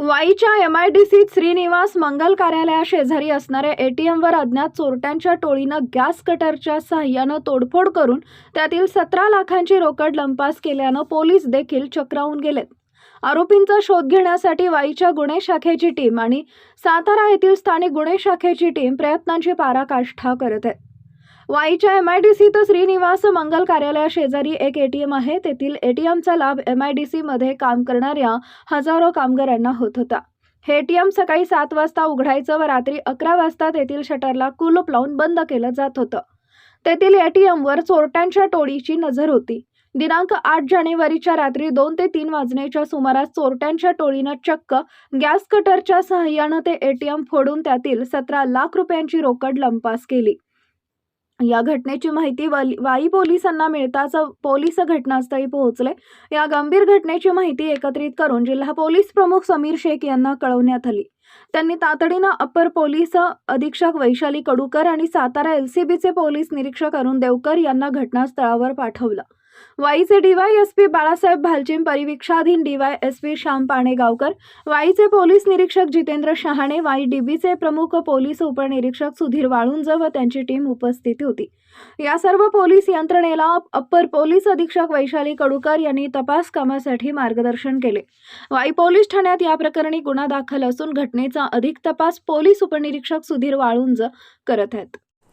वाईच्या M I D सीत श्रीनिवास मंगल कार्यालया शेजारी असणाऱ्या एटीएमवर अज्ञात चोरट्यांच्या टोळीनं गॅस कटरच्या सहाय्यानं तोडफोड करून त्यातील सतरा लाखांची रोकड लंपास केल्यानं पोलीस देखील चक्रावून गेलेत. आरोपींचा शोध घेण्यासाठी वाईच्या गुन्हे शाखेची टीम आणि सातारा येथील स्थानिक गुन्हे शाखेची टीम प्रयत्नांची पाराकाष्ठा करत आहे. वाईच्या एम आय डी सी तर श्रीनिवास मंगल कार्यालया शेजारी एक एटीएम आहे. तेथील एटीएमचा लाभ एम आय डी सीमध्ये काम करणाऱ्या हजारो कामगारांना होत होता. हे एटीएम सकाळी सात वाजता उघडायचं व रात्री अकरा वाजता तेथील शटरला कुलूप लावून बंद केलं जात होतं. तेथील एटीएमवर चोरट्यांच्या टोळीची नजर होती. दिनांक आठ जानेवारीच्या रात्री दोन ते तीन वाजण्याच्या सुमारास चोरट्यांच्या टोळीनं चक्क गॅस कटरच्या सहाय्यानं ते एटीएम फोडून त्यातील सतरा लाख रुपयांची रोकड लंपास केली. या घटनेची माहिती वली- वाई पोलिसांना मिळताच पोलीस घटनास्थळी पोहोचले. या गंभीर घटनेची माहिती एकत्रित करून जिल्हा पोलीस प्रमुख समीर शेख यांना कळवण्यात आली. त्यांनी तातडीनं अप्पर पोलीस अधीक्षक वैशाली कडूकर आणि सातारा एलसीबीचे पोलीस निरीक्षक अरुण देवकर यांना घटनास्थळावर पाठवलं. वाईचे DY S P Balasaheb Bhalchim परिवीक्षाधीन DY S P Shyam Panegaonkar वाईचे police निरीक्षक जितेंद्र शहाणे वाई डीबीचे प्रमुख पोलीस उपनिरीक्षक सुधीर वाळुंज व त्यांची टीम उपस्थित होती. या सर्व पोलीस यंत्रणेला अप्पर पोलीस अधीक्षक वैशाली कडूकर यांनी तपास कामासाठी मार्गदर्शन केले. वाई पोलीस ठाण्यात या प्रकरणी गुन्हा दाखल असून घटनेचा अधिक तपास पोलीस उपनिरीक्षक सुधीर वाळुंज करत आहेत.